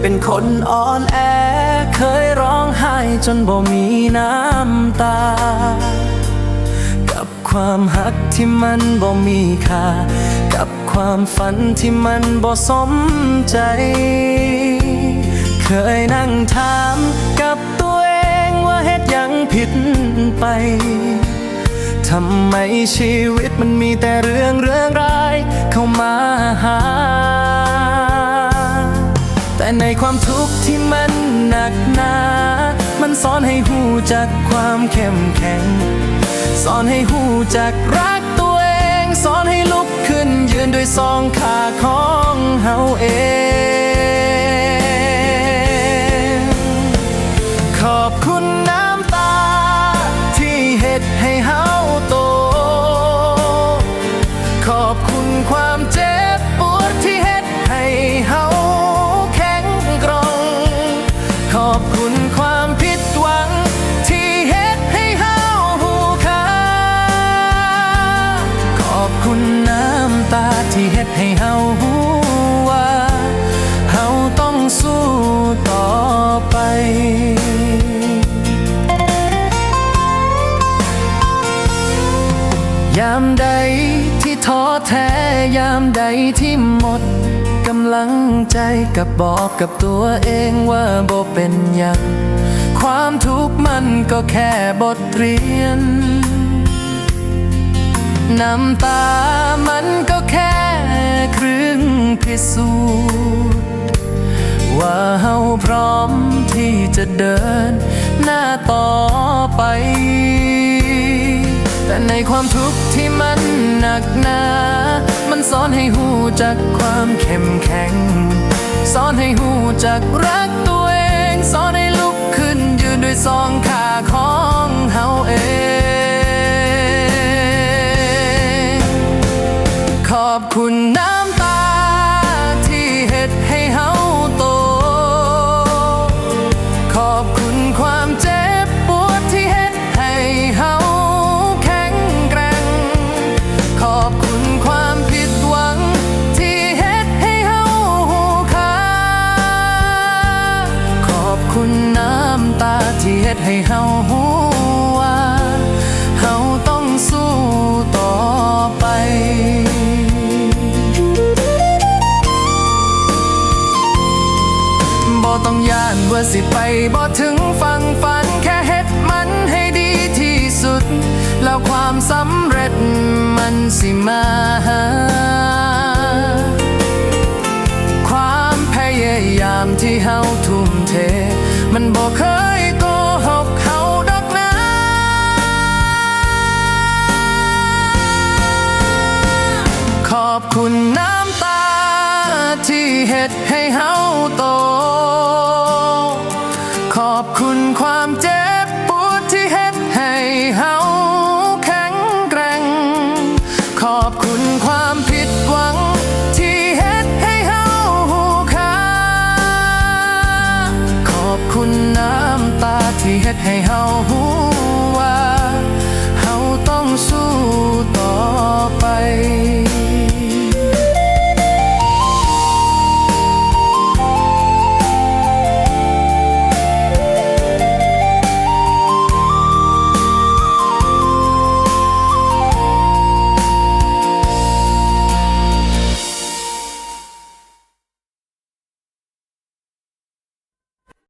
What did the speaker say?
เป็นคนอ่อนแอ เคยร้องไห้จนบ่มีน้ำตา กับความหักที่มันบ่มีค่า กับความฝันที่มันบ่สมใจ เคยนั่งถามกับตัวเองว่าเหตุยังผิดไปทำไมชีวิตมันมีแต่เรื่องเรื่องร้ายเข้ามาหา ในความทุกข์ที่มันหนักหนา มันสอนให้หูจักความเข้มแข็ง สอนให้หูจักรักตัวเอง สอนให้ลุกขึ้นยืนด้วยสองขาของเฮาเองขอบคุณน้ำตา ที่เฮ็ดให้เฮาหูว่าเฮาต้องสู้ต่อไปยามใดที่ท้อแท้ยามใดที่หมดกำลังใจกับบอกกับตัวเองว่าบ่เป็นยังความทุกข์มันก็แค่บทเรียน น้ำตามันก็ พิสูจน์ ว่าเฮาพร้อมที่จะเดินหน้าต่อไป แต่ในความทุกข์ที่มันหนักหนา มันสอนให้หูจักความเข้มแข็ง สอนให้หูจักรักตัวเอง สอนให้ลุกขึ้นยืนด้วยสองขาของเฮาเองขอบคุณน้ำ ที่เฮ็ดให้เฮาหูว่าเฮาต้องสู้ต่อไปบ่ต้องย่านว่าสิไปบ่ถึงฟังฝันแค่เฮ็ดมันให้ดีที่สุด แล้วความสำเร็จมันสิมาหา ที่เฮ็ดให้เฮาโต ขอบคุณความเจ็บปวดที่เฮ็ดให้เฮาแข็งแกร่ง ขอบคุณความผิดหวังที่เฮ็ดให้เฮาหูคาขอบคุณน้ำตาที่เฮ็ดให้เฮาหู